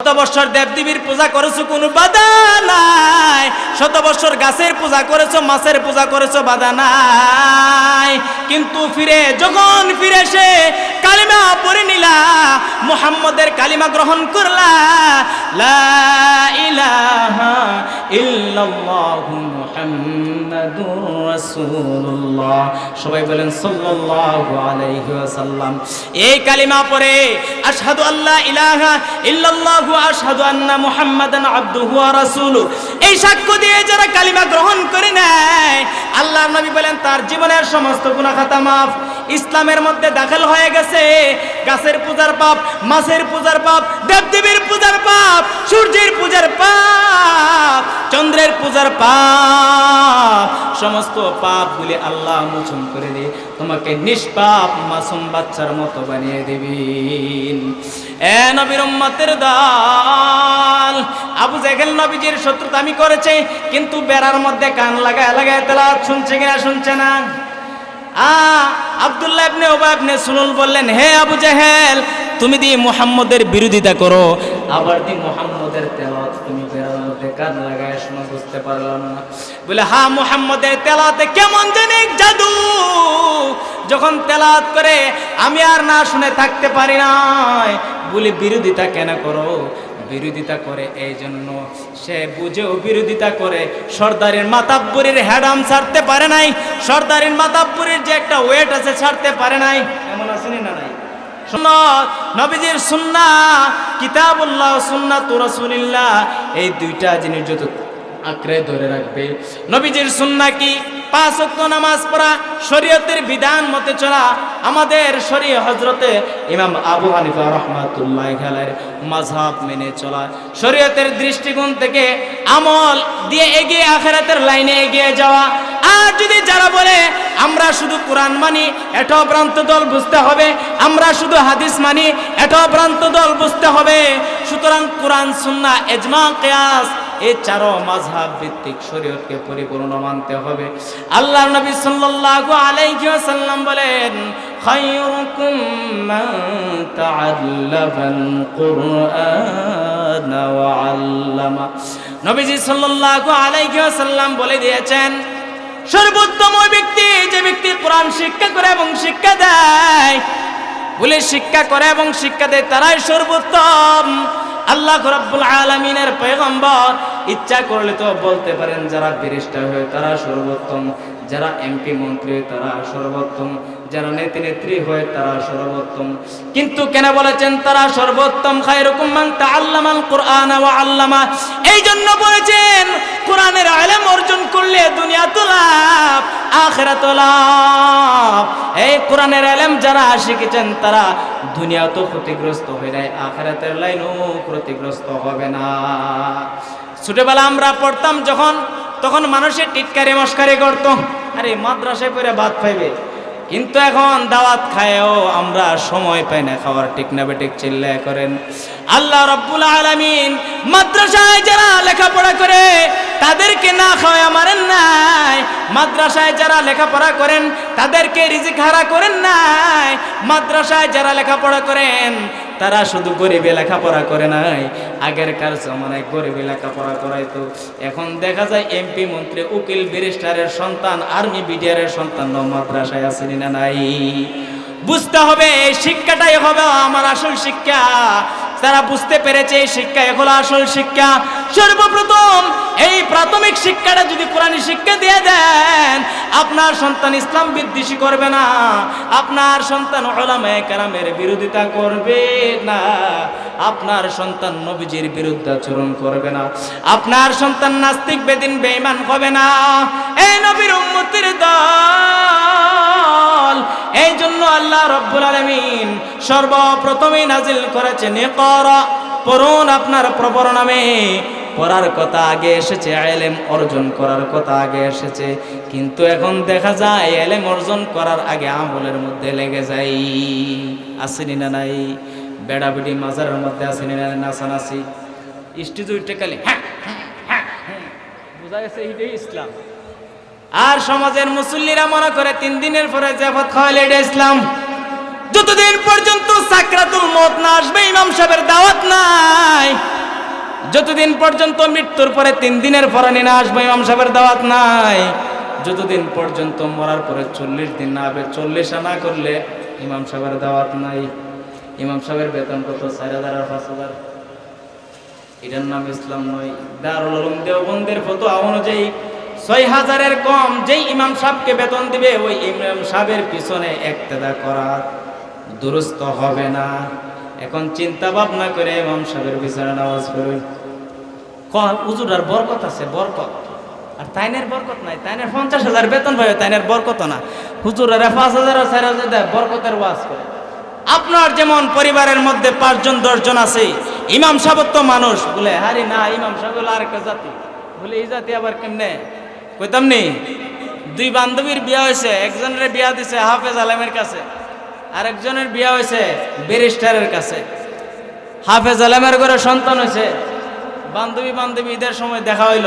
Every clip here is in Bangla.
শত বছর দেবদেবীর পূজা করেছ কোনো বাধা নাই? শত বছর গাছের পূজা করেছ, মাছের পূজা করেছ, বাধা নাই। কিন্তু ফিরে, যখন ফিরে এসে কালিমা পড়ে নিলা, মুহাম্মদের কালিমা গ্রহণ করলা। লা ইলাহা ইল্লাল্লাহু মুহাম্মাদুর রাসূলুল্লাহ। সবাই বলেন সাল্লাল্লাহু আলাইহি ওয়াসাল্লাম। এই কালিমা পড়ে আশহাদু আল্লা ইলাহা আশহাদু আন্না মুহাম্মাদান আবদুহু ওয়া এই সাক্ষ্য দিয়ে যারা কালিমা গ্রহণ করে নেয়, আল্লাহর নবী বলেন, তার জীবনের সমস্ত গুনাহ খাতা মাফ ইসলামের মধ্যে দাখিল হয়ে গেছে। গাছের পূজার পাপ, মাছের পূজার পাপ, দেবদেবীর পূজার পাপ, সূর্যের পূজার পাপ, চন্দ্রের পূজার পাপ, সমস্ত পাপগুলি আল্লাহ মোচন করে দিয়ে তোমাকে নিষ্পাপ মাসুম বাচ্চার মতো বানিয়ে দেবেন এ নবীর উম্মতের দল, আবু জেহেল নবীজির শত্রুতা আমি করেছে, কিন্তু বেড়ার মধ্যে কান লাগায় লাগায় তেলাওয়াত শুনছে কিনা, শুনছে না। আ আব্দুল্লাহ ইবনে ওবা ইবনে সুলুল বললেন হে আবু জাহেল তুমি দিয়ে মুহাম্মদের বিরোধিতা করো। আবার দি মুহাম্মদের তেলাওয়াত তুমি কান লাগায় শোনা বুঝতে পারলাম না। বলে হা মুহাম্মদের তেলাওয়াতে কেমন জানি জাদু। যখন তেলাওয়াত করে আমি আর না শুনে থাকতে পারি নাই। বলে বিরোধিতা কেন করো? বিরোধিতা করে এই জন্য সে বুঝেও বিরোধিতা করে। সর্দারের মাতাব্বুরির হ্যাডাম ছাড়তে পারে নাই, সর্দারের মাতাব্বুরির যে একটা ওয়েট আছে ছাড়তে পারে নাই। এমন আসেনি না নাই? নবীজির সুন্না কিতাবুল্লাহ সুন্না তো রাসূলিল্লাহ, এই দুইটা জিনিস যত আঁকড়ে ধরে রাখবে। নবীজির সুন্না কি? পাঁচ ওয়াক্ত নামাজ পড়া, শরীয়তের বিধান মতে চলা, আমাদের শরীয় হজরতে ইমাম আবু হানিফা রহমাতুল্লাহ খেলার মাঝহাব মেনে চলা। শরীয়তের দৃষ্টিকোণ থেকে আমল দিয়ে এগিয়ে আখেরাতের লাইনে এগিয়ে যাওয়া। আর যদি যারা বলে, আমরা শুধু কোরআন মানি, এটাও ভ্রান্ত দল বুঝতে হবে, আমরা শুধু হাদিস মানি, এটাও ভ্রান্ত দল বুঝতে হবে, সুতরাং কোরআন, সুন্না এজমা কেয়াস এই চারো মাঝহাব ভিত্তিক শরীয়তকে পরিপূর্ণ মানতে হবে। আল্লাহ নবী সাল্লাল্লাহু আলাইহি ওয়াসাল্লাম বলেন, খায়রুকুম মান তাআল্লামাল কুরআন ওয়া আল্লামা। নবীজি সাল্লাল্লাহু আলাইহি ওয়াসাল্লাম বলে দিয়েছেন, সর্বোত্তম ব্যক্তি যে ব্যক্তি কোরআন শিক্ষা করে এবং শিক্ষা দেয় বলে শিক্ষা করে এবং শিক্ষা দেয়, তারাই সর্বোত্তম। আল্লাহ রব্বুল আলমিনের পেগম্বর ইচ্ছা করলে তো বলতে পারেন যারা বিরিষ্টা হয়ে তারা সর্বোত্তম, যারা এমপি মন্ত্রী তারা সর্বোত্তম। যারা নেত্রী নেত্রী হয়, তারা সর্বোত্তম। কিন্তু কেন বলেছেন, তারা সর্বোত্তম? খায়রুকুম মান তাআল্লামাল কুরআন ওয়া আল্লামা। এই জন্য বলেছেন, কোরআনের ইলম অর্জন করলে দুনিয়া তো লাভ, আখিরাত লাভ। এই কোরআনের ইলম যারা শিখেছেন, তারা দুনিয়া তো ক্ষতিগ্রস্ত হয়ে যায় আখিরাতের লাইনও ক্ষতিগ্রস্ত হবে না। ছোটবেলা আমরা পড়তাম যখন, তখন মানুষের টিটকারি মস্কারি করতো। আরে মাদ্রাসায় পড়ে ভাত পাইবে। কিন্তু এখন দাওয়াত খায়ও আমরা সময় পাই না খাওয়ার ঠিক না বেটিক চিল্লা করেন। আল্লাহ রব্বুল আলমিন মাদ্রাসায় যারা লেখাপড়া করে, তাদেরকে না খাওয়া মারেন নাই। মাদ্রাসায় যারা লেখাপড়া করেন, তাদেরকে রিজিক হারা করেন নাই। মাদ্রাসায় যারা লেখাপড়া করেন তারা শুধু গরিবে লেখাপড়া করে নাই আগের কার জমানায় গরিবে লেখাপড়া করাইতো। এখন দেখা যায় এমপি মন্ত্রী, উকিল, ব্যারিস্টারের সন্তান আর্মি বিডিআরের সন্তান মাদ্রাসায় আসেনি না নাই। বুঝতে হবে, এই শিক্ষাটাই হবে আমার আসল শিক্ষা। তারা বুঝতে পেরেছে এই শিক্ষা, এগুলো আসল শিক্ষা। সর্বপ্রথম এই প্রাথমিক শিক্ষাটা যদি কোরআনী শিক্ষা দিয়ে দেন, আপনার সন্তান ইসলাম বিদ্বেষী করবে না। আপনার সন্তান ওলামায়ে কেরামের বিরোধিতা করবে না। আপনার সন্তান নবীজির বিরুদ্ধে আচরণ করবে না। আপনার সন্তান নাস্তিক, বেদিন, বেঈমান হবে না। এই নবীর উম্মতের দল। এই জন্য আল্লাহ রব্বুল আলমিন সর্বপ্রথমে নাজিল করেছেন করা পড়ুন আপনার প্রবর নামে। পড়ার কথা আগে এসেছে এলেম অর্জন করার কথা আগে এসেছে। কিন্তু এখন দেখা যায় এলেম অর্জন করার আগে আমলের মধ্যে লেগে যাই আসেনি না নাই? বেড়া বেড়ি মাজারের মধ্যে আসেনি না নাচানাচি। স্টেজ উঠে হ্যাঁ হ্যাঁ, হ্যাঁ, হ্যাঁ। বোঝা গেছে এইটাই ইসলাম। আর সমাজের মুসল্লিরা মনে করে তিন দিনের পরে জাফত খাওয়ালে এটা ইসলাম। যতদিন পর্যন্ত সাকরাতুল মত না আসবে, ইমাম সাহেবের দাওয়াত নাই। যতদিন পর্যন্ত মৃত্যুর পরে তিন দিনের পরানি না আসবে, ইমাম সাহেবের দাওয়াত নাই। যতদিন পর্যন্ত মরার পরে চল্লিশ দিন না হবে, চল্লিশ না করলে ইমাম সাহেবের দাওয়াত নাই। ইমাম সাহেবের বেতন কত? চার হাজার আর পাঁচ হাজার। এটার নাম ইসলাম নয়। দারুল উলুম দেওবন্দের ফটো অনুযায়ী ছয় হাজারের কম যেই ইমাম সাহেবকে বেতন দিবে, ওই ইমাম সাহেবের পিছনে একতেদা করা দুরুস্ত হবে না। এখন চিন্তা ভাবনা করে ইমাম সাহেবের পিছনে নামাজ পড়ুন। কল উজুর আর বরকত আছে, বরকত। আর তাইনের বরকত নাই, তাইনের পঞ্চাশ হাজার বেতন পাবে তাইনের বরকত না। হুজুর আর পাঁচ হাজার চার হাজার দেয়, বরকতের ওয়াজ করে। আপনার যেমন পরিবারের মধ্যে পাঁচজন, দশজন আছে, ইমাম সাহেব তো মানুষ। বলে হারি না, ইমাম সাহেব হলো আরেকটা জাতি। বলে, এই জাতি আবার কেমনে? কইতাম নি, দুই বান্ধবীর বিয়া হয়েছে, একজনের বিয়া দিছে হাফেজ আলমের কাছে। আরেকজনের বিয়া হয়েছে ব্যারিস্টারের কাছে। হাফেজ আলমের ঘরে সন্তান হয়েছে। বান্ধবী বান্ধবী ঈদের সময় দেখা হইল।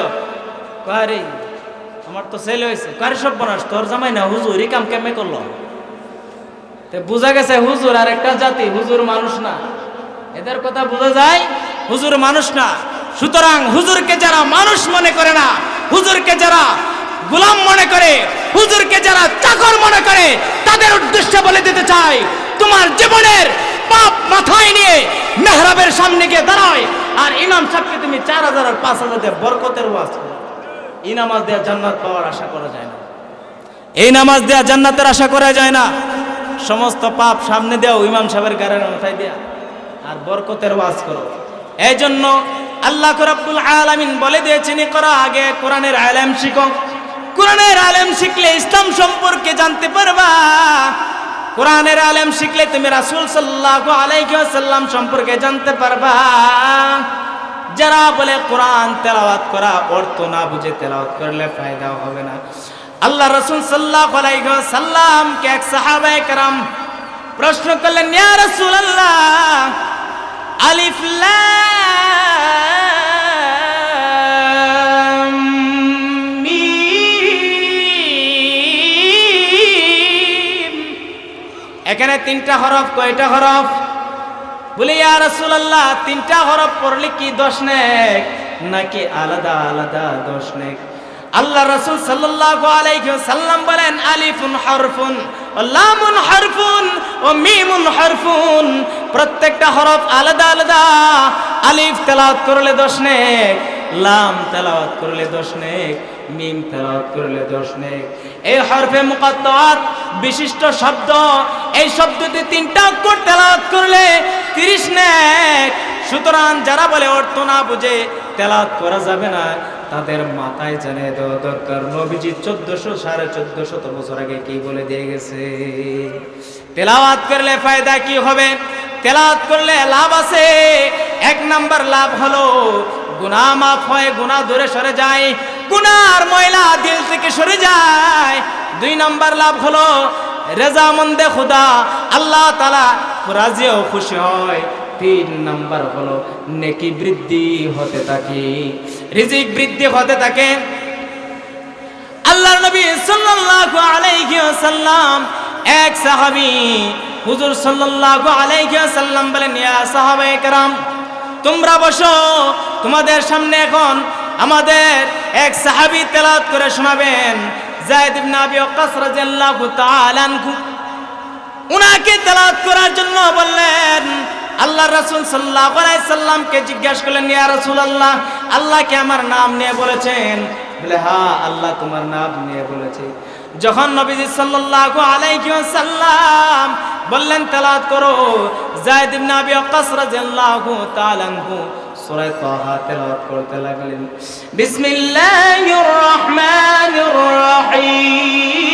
কারে আমার তো ছেলে হয়েছে। কারে সব বনাস তোর জামাই না হুজুর? এই কাম কেমনে করল? তে বোঝা গেছে হুজুর আর একটা জাতি, হুজুর মানুষ না। এদের কথা বোঝা যায়, হুজুর মানুষ না। সুতরাং হুজুরকে যারা মানুষ মনে করে না, হুজুরকে যারা গোলাম মনে করে, হুজুরকে যারা চাকর মনে করে, তাদের উদ্দেশ্যে বলে দিতে চাই, তোমার জীবনের পাপ মাথায় নিয়ে মেহরাবের সামনে গিয়ে দাঁড়ায়। আর ইমাম সাহেবকে তুমি চার হাজার আর পাঁচ হাজার বরকতের ওয়াজ। এই নামাজ দেওয়া জান্নাত পাওয়ার আশা করা যায় না। এই নামাজ দেওয়া জান্নাতের আশা করা যায় না। সমস্ত পাপ সামনে দেও ইমাম সাহেবের গাড়ির মাথায় দেয়া। আর বরকতের ওয়াজ করো। এই জন্য আল্লাহ রাব্বুল আলামিন বলে দিয়েছেন করা আগে কোরআনের আলেম শিখো। কোরআনের আলেম শিখলে ইসলাম সম্পর্কে জানতে পারবা। কোরআনের আলেম শিখলে তুমি রাসুল সাল্লাহ আলাইসাল্লাম সম্পর্কে জানতে পারবা। যারা বলে কোরআন তেলাওয়াত করা অর্থ না বুঝে তেলাওয়াত করলে ফায়দা হবে না। আল্লাহ রসুল সাল্লাহ আলাইসাল্লামকে এক সাহাবায় করাম প্রশ্ন করলেন, ইয়া রসুল আল্লাহ আলিফুল্লাহ এখানে তিনটা হরফ, কয়টা হরফ? বলে, ইয়া রাসূলুল্লাহ, তিনটা হরফ পড়লে কি দোষ নেক? নাকি আলাদা আলাদা দোষ নেক? আল্লাহ রাসূল সাল্লাল্লাহু আলাইহি সাল্লাম বলেন, আলিফুন হরফুন লামুন হরফুন ও মিমুন হরফুন, প্রত্যেকটা হরফ আলাদা আলাদা। আলিফ তেলাওয়াত করলে দোষ নেক, লাম তেলাওয়াত করলে দোষ নেক। মিম তেলাওয়াত করলে দোষ নেক এই হরফে মুকাত্তাত, বিশিষ্ট শব্দ, এই শব্দটি তিনটা অক্ষর তেলাওয়াত করলে তিরিশ নেক। সুতরাং যারা বলে অর্থ না বুঝে তেলাওয়াত করা যাবে না, তাদের মাথায় জানে দেওয়া দরকার। নবীজি চোদ্দশো সাড়ে চোদ্দ শত বছর আগে কি বলে দিয়ে গেছে? তেলাওয়াত করলে ফায়দা কি হবে? তেলাওয়াত করলে লাভ আছে। এক নাম্বার লাভ হলো, গুনাহ মাফ হয়, গুনাহ দূরে সরে যায়। গুনার ময়লা দিল থেকে সরে যায় দুই নাম্বার লাভ হলো রেজামন্দে খুদা আল্লাহ তালা রাজি ও খুশি হয় তিন নাম্বার হলো নেকি বৃদ্ধি হতে থাকে রিজিক বৃদ্ধি হতে থাকে আল্লাহ নবী সাল্লাল্লাহু আলাইহি ওয়াসাল্লাম এক সাহাবী হুজুর সাল্লাল্লাহু আলাইহি ওয়াসাল্লাম বলেন ইয়া সাহাবায়ে کرام তোমরা বসো তোমাদের সামনে এখন আমাদের এক সাহাবী তেলাওয়াত করে শোনাবেন যায়েদ ইবনে আবি ওয়াক্কাস রাদিয়াল্লাহু তাআলা আনহু। উনাকে তেলাওয়াত করার জন্য বললেন, আল্লাহ রাসূল সাল্লাল্লাহু আলাইহি সাল্লামকে জিজ্ঞাসা করলেন, ইয়া রাসূলুল্লাহ, আল্লাহ কি আমার নাম নিয়ে বলেছেন? বলে হ্যাঁ আল্লাহ তোমার নাম নিয়ে বলেছে। যখন নবীজি সাল্লাল্লাহু আলাইহি ওয়াসাল্লাম বললেন, তেলাওয়াত করো। যায়েদ ইবনে আবি ওয়াক্কাস রাদিয়াল্লাহু তাআলা আনহু সূরা তাহা তেলাওয়াত করতে লাগলেন। বিসমিল্লাহির রহমানির রহিম।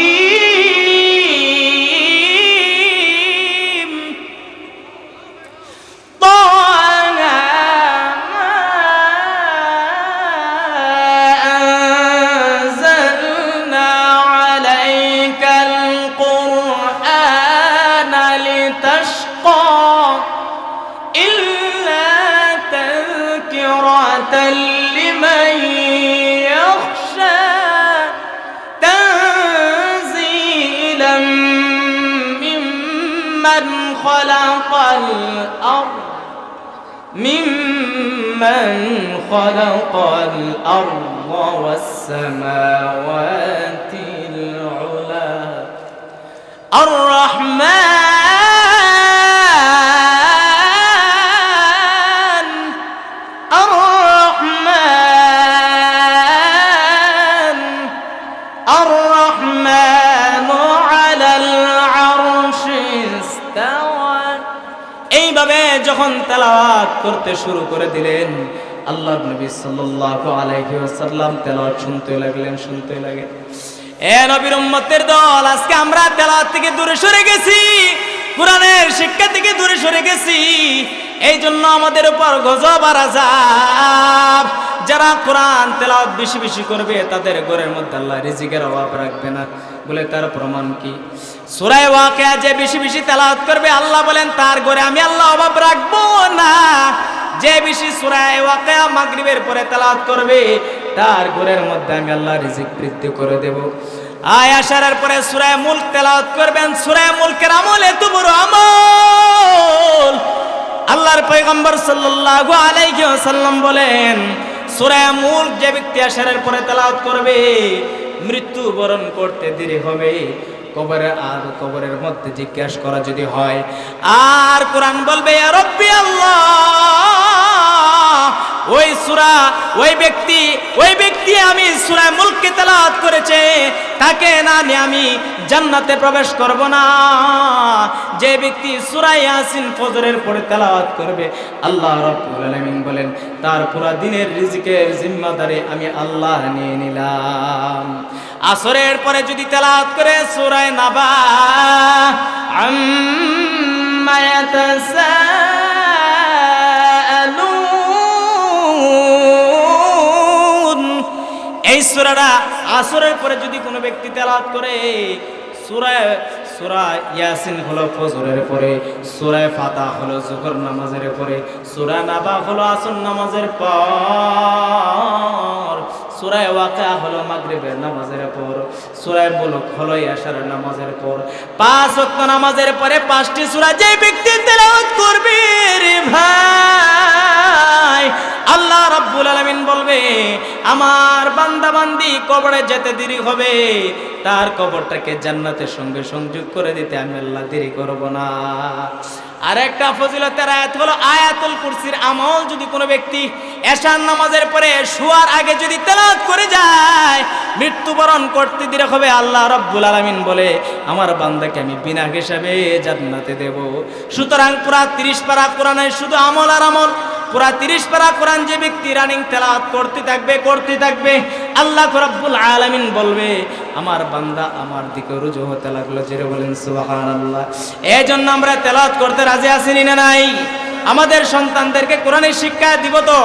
خلق الأرض والسماوات العلا الرحمن الرحمن الرحمن على العرش استوى এইভাবে যখন তেলাওয়াত করতে শুরু করে দিলেন আল্লাহর নবী সাল্লাল্লাহু আলাইহি ওয়াসাল্লাম তেলাওয়াত শুনতে লাগলেন শুনতে লাগলেন এ নবীর উম্মতের দল, আজকে আমরা তেলাওয়াত থেকে দূরে সরে গেছি, কোরআনের শিক্ষা থেকে দূরে সরে গেছি। এই জন্য আমাদের উপর গজব আর আযাব। যারা কোরআন তেলাওয়াত বেশি বেশি করবে, তাদের ঘরের মধ্যে আল্লাহ রিজিকের অভাব রাখবে না। বলে তার প্রমাণ কি? সূরায়ে ওয়াকিয়া যে বেশি বেশি তেলাওয়াত করবে, আল্লাহ বলেন, তার ঘরে আমি আল্লাহ অভাব রাখব না। যে বেশি সুরায় ওয়াকিয়া মাগরিবের পরে তেলাওয়াত করবে, তার ঘরের মধ্যে আমি আল্লাহ রিজিক বৃদ্ধি করে দেব। আয় আসারের পরে সূরায়ে মুলক তেলাওয়াত করবেন। সূরায়ে মুলকের আমল এত বড় আমল। আল্লাহর পয়গম্বর সাল্লাল্লাহু আলাইহি ওয়াসাল্লাম বলেন, সুরায় মুলক যে ব্যক্তি আশারের পরে তেলাওয়াত করবে মৃত্যু বরণ করতে দেরি হবে। কবরে আর কবরের মধ্যে জিজ্ঞাসা করা যদি হয়, আর কোরআন বলবে আল্লাহ, ওই সুরা, ওই ব্যক্তি ওই ব্যক্তি আমি সূরা মুলককে তেলাওয়াত করেছে, তাকে না নিয়ে আমি জান্নাতে প্রবেশ করব না। যে ব্যক্তি সূরা ইয়াসিন ফজরের পরে তেলাওয়াত করবে, আল্লাহ রাব্বুল আলামিন বলেন, তার পুরা দিনের রিজিকের জিম্মাদারি আমি আল্লাহ নিয়ে নিলাম। আসরের পরে যদি তেলাওয়াত করে সূরা নাবা, আম্মা ইয়াতাসাআলুন। এই সূরাটা আসরের পরে যদি কোনো ব্যক্তি তেলাওয়াত করে সূরা সূরা ইয়াসিন হলো ফজরের পরে সূরা ফাতা হলো জোহর নামাজের পরে, সূরা নাবা হলো আসর নামাজের পর। সূরা ওয়াকা হলো মাগরিবের নামাজের পর, সুরায় মুলক হলো ইয়াশারের নামাজের পর। পাঁচ ওয়াক্ত নামাজের পরে পাঁচটি সূরা যে ব্যক্তি তেলাওয়াত করবে রে ভাই, আল্লাহ রাব্বুল আলামিন বলবে, আমার বান্দা বান্দি কবরে যেতে দেরি হবে, তার কবরটাকে জান্নাতের সঙ্গে সংযোগ করে দিতে আমি আল্লাহ দেরি করব না। আর একটা ফজিলতের আয়াত হলো আয়াতুল কুরসির আমল, যদি কোনো ব্যক্তি এশার নামাজের পরে শোয়ার আগে যদি তেলাত করে যায়, মৃত্যুবরণ করতে দিলে হবে, আল্লাহ রব্বুল আলামিন বলে, আমার বান্দাকে আমি বিনা হিসাবে জান্নাতে দেব। সুতরাং পুরা তিরিশ পারা কোরআনে শুধু আমল আর আমল পুরা তিরিশ পারা কোরআন যে ব্যক্তি রানিং তেলাওয়াত করতে থাকবে করতে থাকবে, আল্লাহ রব্বুল আলামিন বলবে, আমার বান্দা আমার দিকে রুজু হতে লাগল। জেরে বলেন, সুবহানাল্লাহ। এই জন্য আমরা তেলাওয়াত করতে রাজি আছি না নাই? আমাদের সন্তানদেরকে কোরআনের শিক্ষা দিব তো?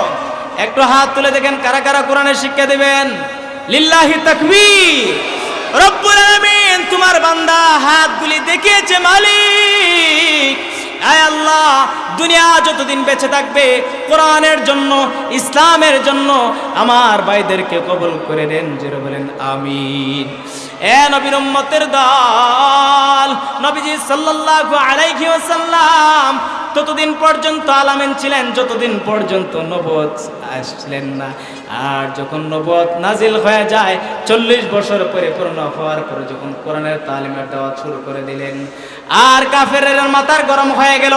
একটু হাত তুলে দেখেন, কারা কারা কোরআনের শিক্ষা দেবেন? লিল্লাহি তাকবীর। রব্বুল আলামিন, তোমার বান্দা হাতগুলি দেখিয়েছে মালিক। আল্লাহ, দুনিয়া যতদিন বেঁচে থাকবে, কোরআনের জন্য, ইসলামের জন্য, আমার ভাইদেরকে কবল করে দেন যেটা বলেন, আমিন। এ নবীর উম্মতের দল, নবীজি সাল্লাল্লাহু আলাইহি ওয়াসাল্লাম ততদিন পর্যন্ত আলামিন ছিলেন, যতদিন পর্যন্ত নবত আসলেন না। আর যখন নবত নাজিল হয়ে যায়, চল্লিশ বছর পরিপূর্ণ হওয়ার পরে যখন কোরআনের তালিমের দেওয়া শুরু করে দিলেন, আর কাফের মাথার গরম হয়ে গেল।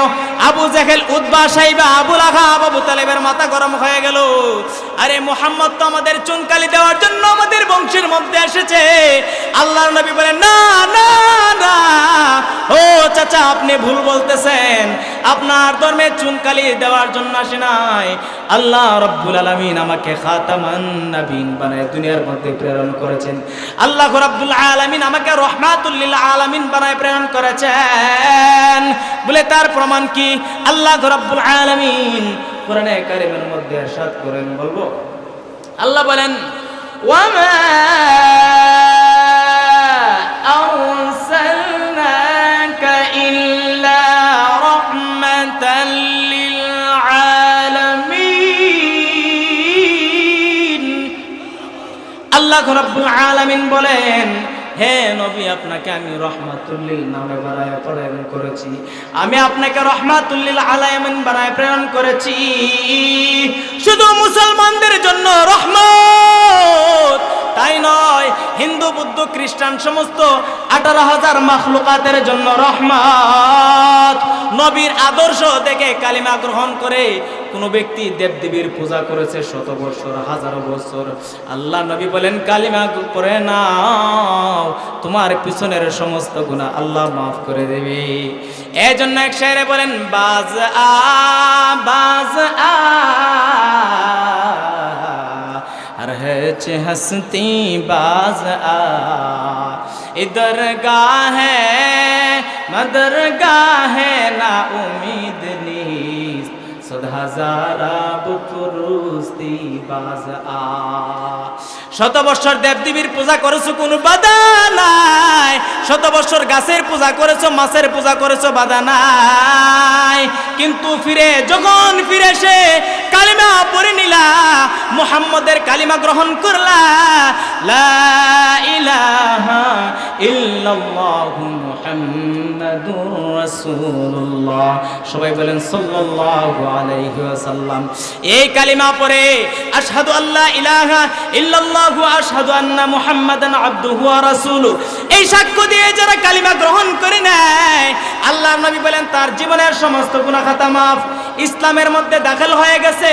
আবু জাহেল উদ্বা সাইবা আবুল আহা আবু তালেবের মাথা গরম হয়ে গেল। আরে মোহাম্মদ তো আমাদের চুনকালি দেওয়ার জন্য আমাদের বংশের মধ্যে এসেছে। আল্লাহর নবী বলেন, না না না। ও চাচা, আপনি ভুল বলতেছেন। আপনার ধর্মে চুনকালি দেওয়ার জন্য আসে নাই। আল্লাহ রব্বুল আলমিন আমাকে খাতামান নাবিন বানায় দুনিয়ার মধ্যে প্রেরণ করেছেন। আল্লাহ রব্বুল আলমিন আমাকে রহমাতুল্লিল আলমিন বানায় প্রেরণ করেছেন। বলে তার প্রমাণ কি? আল্লাহ রব্বুল আলমিন কোরআনে কারিমের মধ্যে সাত করেন, বলব। আল্লাহ বলেন ওয়ামা হ্যাঁ নবী, আপনাকে আমি নামে করেছি। আমি আপনাকে বানায় প্রেরণ করেছি। শুধু মুসলমানদের জন্য রহমত। তাই নয়, হিন্দু, বুদ্ধ, খ্রিস্টান, সমস্ত আঠারো হাজার মাখলুকাতের জন্য রহমত। নবীর আদর্শ দেখে কালিমা গ্রহণ করে কোনো ব্যক্তি দেবদেবীর পূজা করেছে শত বছর, হাজারো বছর। আল্লাহ নবী বলেন, কালিমা করে নাও, তোমার পিছনের সমস্ত গুণা আল্লাহ মাফ করে দেবে। এই জন্য এক শায়রে বলেন বাজ আ বাজ আ ہر ہچ ہستی باز آ ادھر گاہ ہے مدر گاہ ہے نا امید نیز صد ہزارہ بکروستی باز آ শত দেবদেবীর পূজা করেছ কোনো বাধা নাই। শত গাছের পূজা করেছ, মাছের পূজা করেছ, বাধা নাই। কিন্তু ফিরে, যখন ফিরে সে কালিমা পড়ে নিলা, মুহাম্মদের কালিমা গ্রহণ করলা, লা ইলাহা ইল্লাল্লাহু মুহাম্মাদুর রাসূলুল্লাহ। সবাই বলেন সাল্লাল্লাহু আলাইহি ওয়াসাল্লাম। এই কালিমা পড়ে, আশহাদু আল্লাহ ইলাহা ইল্লাল্লাহু আশহাদু আন্না মুহাম্মাদান আবদুহু ওয়া রাসূলুহু। এই সাক্ষ্য দিয়ে যারা কালিমা গ্রহণ করে নেয়, আল্লাহর নবী বলেন, তার জীবনের সমস্ত গুনাহ খাতা মাফ। ইসলামের মধ্যে দাখিল হয়ে গেছে।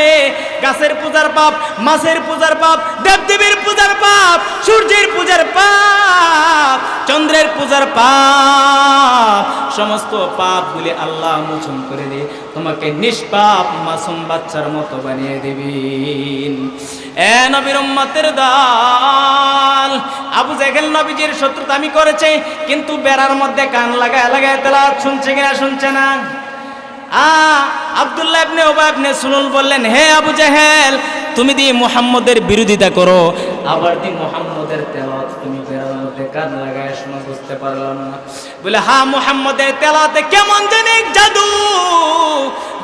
গাছের পূজার পাপ, মাছের পূজার পাপ, দেবদেবীর পূজার পাপ, সূর্যের পূজার পাপ, চন্দ্রের পূজার পাপ, সমস্ত পাপগুলি আল্লাহ মোচন করে দিয়ে তোমাকে নিষ্পাপ মাসুম বাচ্চার মতো বানিয়ে দেবেন। এ নবীর উম্মতের আবু জাহেল নবীজির শত্রুতা আমি করেছে, কিন্তু বেড়ার মধ্যে কান লাগায় লাগায় তেলাওয়াত শুনছে কিনা শুনছে না। আ, আব্দুল্লাহ ইবনে ওবা ইবনে সুলুল বললেন, হে আবু জাহেল, তুমি দিয়ে মুহাম্মদের বিরোধিতা করো। আবার দি মুহাম্মদের তেলাওয়াত তুমি কান লাগায় শোনা বুঝতে পারলাম না। বলে, হা, মুহাম্মদের তেলাওয়াতে কেমন জানি জাদু।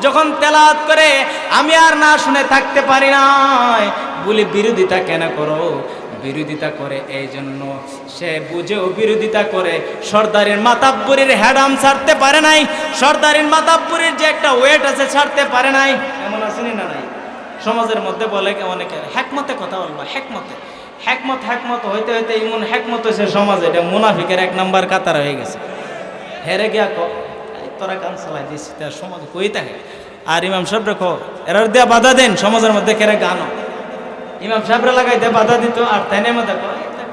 যখন তেলাওয়াত করে, আমি আর না শুনে থাকতে পারি নাই। বলে বিরোধিতা কেন করো? বিরোধিতা করে এই জন্য সে বুঝেও বিরোধিতা করে। সর্দারের মাতাব্বরের হ্যাডাম ছাড়তে পারে নাই। সর্দারের মাতাব্বরের যে একটা ওয়েট আছে ছাড়তে পারে নাই। এমন আসেনি না নাই? সমাজের মধ্যে বলে অনেকে হ্যাকমতে কথা বলবা হ্যাকমতে হ্যাকমত হ্যাকমত হইতে হইতে এমন হ্যাকমত হয়েছে সমাজ। এটা মুনাফিকের এক নাম্বার কাতার হয়ে গেছে। হেরে গিয়া ক তোরা কান চালাই দিয়েছি তার সমাজ কই থাকে আর ইমাম সাহেব রেখো এরার দেয়া বাধা দেন, সমাজের মধ্যে কেরে গানো ইমাম সাহেবরা লাগাইতে বাধা দিত, আর তাইনের মধ্যে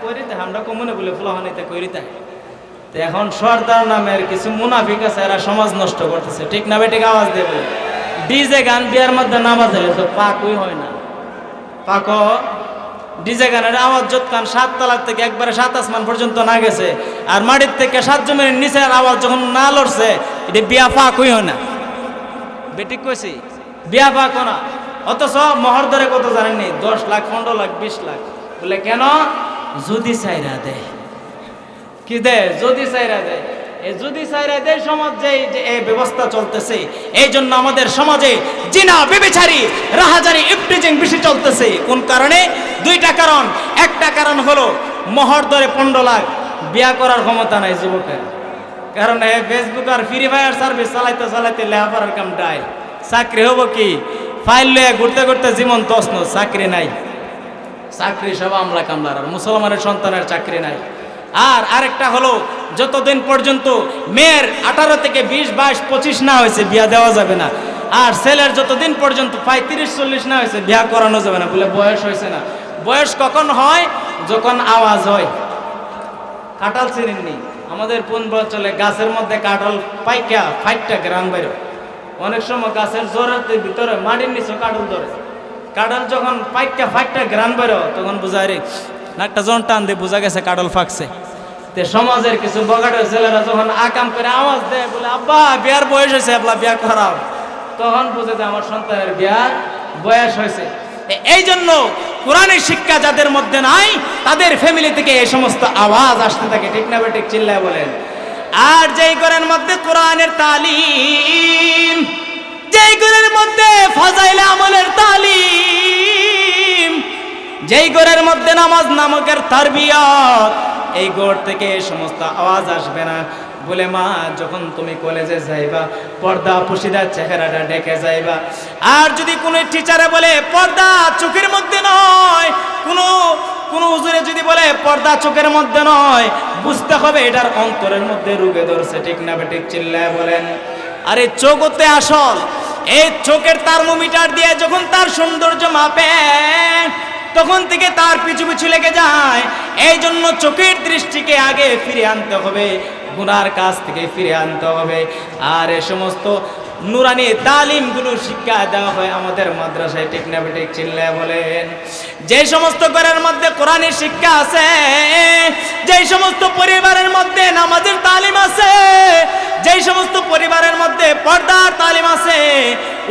করিতে আমরা কমনে বলে ফুলাহানিতে করিতে তো এখন সর্দার নামের কিছু মুনাফিক আছে, এরা সমাজ নষ্ট করতেছে। ঠিক না বেটিক আওয়াজ দিয়ে বলে। ডিজে গান বিয়ার মধ্যে না বাজালে তো পাকই হয় না। পাক, ডিজে গানের আওয়াজ যৎকান সাত তলার থেকে একবারে সাত আসমান পর্যন্ত না গেছে, আর মাটির থেকে সাত জমিনের নিচের আওয়াজ যখন না লড়ছে, এটা বিয়া পাকই হয় না। বেটিক কইছি? বিয়া পাক না। অথচ মহর ধরে কত জানেননি? দশ লাখ, পনেরো লাখ, বিশ লাখ। বলে, কেন? যদি চাইরা দেয়। কি দেয়? যদি চাইরা দেয়। এই যদি চাইরা দেয়, সমাজ যে এই ব্যবস্থা চলতেছে, এই জন্য আমাদের সমাজে জিনা বেবিচারি রাহাজারি, ইফটিজিং বেশি চলতেছে। কোন কারণে? দুইটা কারণ। একটা কারণ হলো, মহর ধরে পনেরো লাখ বিয়া করার ক্ষমতা নাই যুবকের। কারণ ফেসবুক আর ফ্রি ফায়ার সার্ভিস চালাইতে চালাইতে লেখাপড়ার কাম ডাই চাকরি হব কি? ফাইল লয়ে ঘুরতে ঘুরতে জীবন তসন চাকরি নাই। চাকরি সব আমলা কামলার, আর মুসলমানের সন্তানের চাকরি নাই। আর আরেকটা হলো, যতদিন পর্যন্ত মেয়ের আঠারো থেকে বিশ, বাইশ, পঁচিশ না হয়েছে, বিয়া দেওয়া যাবে না। আর ছেলের যতদিন পর্যন্ত পঁয়ত্রিশ, চল্লিশ না হয়েছে, বিয়া করানো যাবে না, বলে বয়স হয়েছে না। বয়স কখন হয়? যখন আওয়াজ হয়। কাঁঠাল চিনেননি আমাদের পুন চলে গাছের মধ্যে কাঁঠাল পাইকা, ফাইটটা গ্রাম বাইরে। অনেক সময় গাছের জোরের ভিতরে মাটির নিচে কাঁঠাল ধরে। কাঁঠাল যখন পাইকা ফাইটটা গ্রাম বাইরে তখন বোঝায় রে, নাকটা যখন টান দিয়ে বোঝা গেছে কাঁঠাল ফাঁকছে। তে সমাজের কিছু বগাটের ছেলেরা যখন আকাম করে আওয়াজ দেয়, বলে, আব্বা, বিয়ার বয়স হয়েছে আপলা বিয়া করাও। তখন বুঝে যে আমার সন্তানের বিয়ার বয়স হয়েছে। এই জন্য কোরআনের শিক্ষা যাদের মধ্যে নাই, তাদের ফ্যামিলি থেকে এই সমস্ত আওয়াজ আসতে থাকে। ঠিক না বেঠিক চিল্লায় বলেন। আর যেই ঘরের মধ্যে কোরআনের তালিম ফাজাইলে আমলের তালিম। যেই ঘরের মধ্যে নামাজ নামকের তারবিয়ত, এই গড় থেকে সমস্ত আওয়াজ আসবে না। বলে, মা, যখন তুমি কলেজে যাইবা, পর্দা পুশিদার চেহারাটা ডেকে যাইবা। আর যদি কোনো টিচারে বলে, পর্দা চোখের মধ্যে নয়, কোনো কোনো হুজুরে যদি বলে, পর্দা চোখের মধ্যে নয়, বুঝতে হবে এটার অন্তরের মধ্যে রুগে ধরছে, ঠিক না বেঠিক চিল্লায় বলেন। আরে চোখ আসল। এই চোখের থার্মোমিটার দিয়ে যখন তার সৌন্দর্য মাপে, তখন থেকে তার পিছু পিছু লেগে যায়। এই জন্য চোখের দৃষ্টিকে আগে ফিরে আনতে হবে, গুনার কাছ থেকে ফিরে আনতে হবে। আর এ সমস্ত নুরানি তালিমগুলো শিক্ষা দেওয়া হয় আমাদের মাদ্রাসায় বেঠিক চিল্লায় বলেন। যে সমস্ত ঘরের মধ্যে কোরআনের শিক্ষা আছে, যে সমস্ত পরিবারের মধ্যে নামাজের তালিম আছে যেই সমস্ত পরিবারের মধ্যে পর্দার তালিম আছে,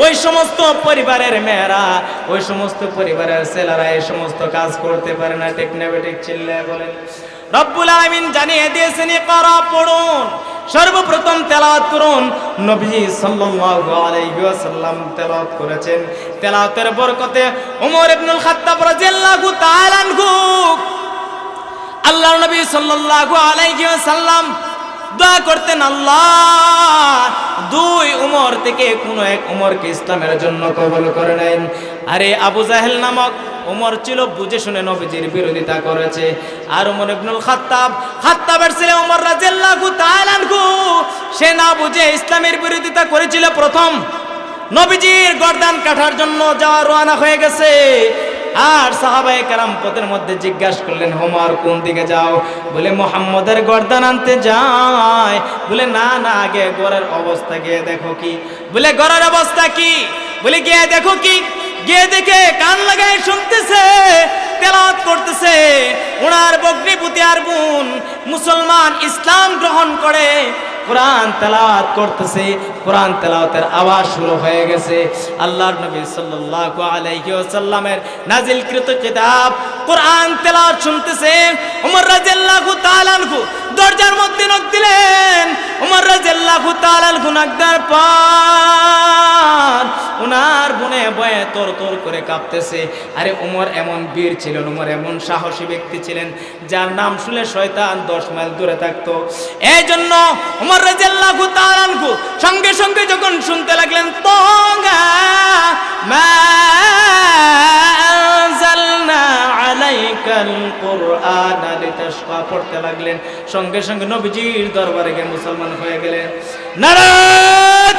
ওই সমস্ত পরিবারের মেয়েরা, ওই সমস্ত পরিবারের ছেলেরা এই সমস্ত কাজ করতে পারে না না চিল্লায় বলেন। রব্বুল আলামিন জানিয়ে দিয়েছেন করা পড়ুন। সর্বপ্রথম তেলাওয়াত করুন। নবী সাল্লাল্লাহু আলাইহি ওয়াসাল্লাম তেলাওয়াত করেছেন। তেলাওয়াতের বরকতে ওমর ইবনুল খাত্তাব রাদিয়াল্লাহু তাআলা আনহু। আল্লাহর নবী সাল্লাল্লাহু আলাইহি ওয়াসাল্লাম দোয়া করতেন, আল্লাহ দুই উমর থেকে কোনো এক উমরকে ইসলামের জন্য কবল করে নেন। আরে আবু জাহেল নামক উমর ছিল, বুঝে শুনে নবীজির বিরোধিতা করেছে। আর উমর ইবনুল খাত্তাব, খাত্তাবের ছেলে উমর রাদিয়াল্লাহু তাআলা আনহু, সে না বুঝে ইসলামের বিরোধিতা করেছিল প্রথম। নবীজির গর্দান কাটার জন্য যাওয়া রওনা হয়ে গেছে। আর সাহাবায়ে কারাম পথের মধ্যে জিজ্ঞাসা করলেন হোমার কোন দিকে যাও? বলে, মোহাম্মদের গর্দান আনতে যায়। বলে, না না, আগে গড়ের অবস্থা গিয়ে দেখো কি। বলে গড়ের অবস্থা কি? বলে, গিয়ে দেখো কি। গিয়ে দেখে কান লাগায় শুনতেছে, তেলাওয়াত করতেছে। ওনার বগ্নিপুতি আর বোন মুসলমান ইসলাম গ্রহণ করে। কোরআন তেলাওয়াত করতেছে, কোরআন তেলাওয়াতের আওয়াজ শুরু হয়ে গেছে। আল্লাহর নবী সাল্লাল্লাহু আলাইহি ওয়াসাল্লামের নাজিলকৃত কিতাব কোরআন তেলাওয়াত শুনতেছে। ওমর রাদিয়াল্লাহু তাআলা দরজার মধ্যে নক দিলেন। তাআলা আনহু নক দেওয়ার পর ওনার বনে বয়ে তোর তোর করে কাঁপতেছে। আরে উমর, এমন বীর ছিলেন উমর, এমন সাহসী ব্যক্তি ছিলেন যার নাম শুনে শয়তান দশ মাইল দূরে থাকতো। এই জন্য উমর তাআলা আনহু সঙ্গে সঙ্গে যখন শুনতে লাগলেন তঙ্গা মা পড়তে লাগলেন। সঙ্গে সঙ্গে নবীজির দরবারে গিয়ে মুসলমান হয়ে গেলেন। নারায়ে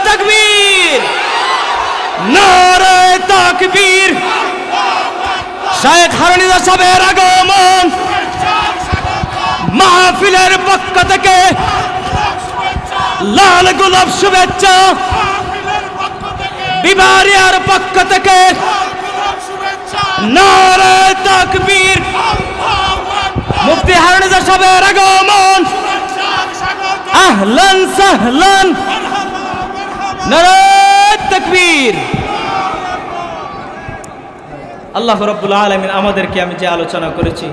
তাকবীর! সাহেবের আগমন! মাহফিলের পক্ষ থেকে লাল গোলাপ শুভেচ্ছা। বিবারিয়ার পক্ষ থেকে নারায়ে তাকবীর। মুফতি হারুনিদা সাহেবের আগমন। আহলান সাহলান। নারায়ে তাকবীর। আল্লাহ রব্বুল আলমিন আমাদেরকে আমি যে আলোচনা করেছি